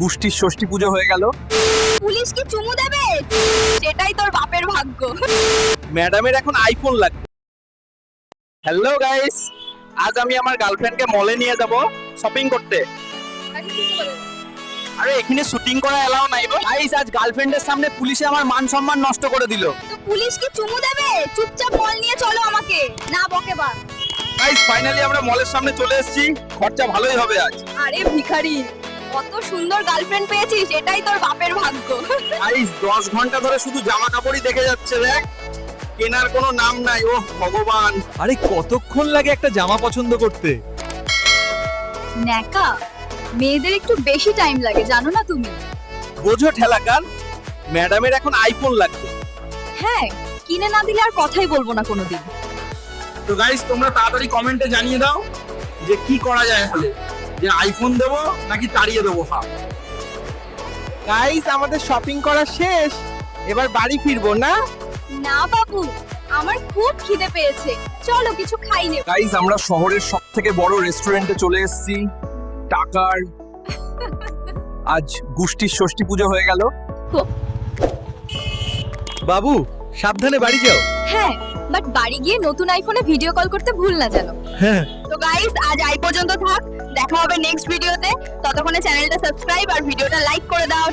গোষ্ঠীর ষষ্ঠী পুজো হয়ে গেল। পুলিশ কি চুমু দেবে? সেটাই তোর বাপের ভাগ্য। ম্যাডামের এখন আইফোন লাগবে। হ্যালো গাইস আজ আমি আমার গার্লফ্রেন্ডকে মলে নিয়ে যাব শপিং করতে। আরে এখানে শুটিং করা এলাও নাই গাইস আজ গার্লফ্রেন্ডের সামনে পুলিশে আমার মান সম্মান নষ্ট করে দিল। তো পুলিশ কি চুমু দেবে? চুপচাপ মল নিয়ে চলো আমাকে। না বকে বা গাইস ফাইনালি আমরা মলের সামনে চলে এসেছি। খরচা ভালোই হবে আজ। আরে ভিখারি। কত সুন্দর গার্লফ্রেন্ড পেয়েছিস এটাই তোর বাপের ভাগ্য। দশ ঘণ্টা ধরে শুধু জামা কাপড়ই দেখে যাচ্ছে দেখ। কেনার কোনো নাম নাই ও ভগবান। আরে কতক্ষণ লাগে একটা জামা পছন্দ করতে? ন্যাকা মেয়েদের একটু বেশি টাইম লাগে জানো না তুমি? বোঝো ঠেলাকার ম্যাডামের এখন আইফোন লাগবে। হ্যাঁ কিনে না দিলে আর কথাই বলব না কোনোদিন। তো গাইস তোমরা তাড়াতাড়ি কমেন্টে জানিয়ে দাও যে কি করা যায় হলে যে আইফোন দেবো নাকি তাড়িয়ে দেবো হাফ গাইস আমাদের শপিং করা শেষ। এবার বাড়ি ফিরবো না? না বাবু। আমার খুব খিদে পেয়েছে। চলো কিছু খাই নে। গাইস আমরা শহরের সব থেকে বড় রেস্টুরেন্টে চলে এসেছি। টাকার। আজ গোষ্ঠীর ষষ্ঠী পুজো হয়ে গেল। বাবু সাবধানে বাড়ি যাও। হ্যাঁ বাট বাড়ি গিয়ে নতুন আইফোনে ভিডিও কল করতে ভুল না যেন হ্যাঁ। তো গাইস আজ আই পর্যন্ত থাক। দেখা হবে নেক্সট ভিডিওতে ততক্ষণে চ্যানেলটা সাবস্ক্রাইব আর ভিডিওটা লাইক করে দাও।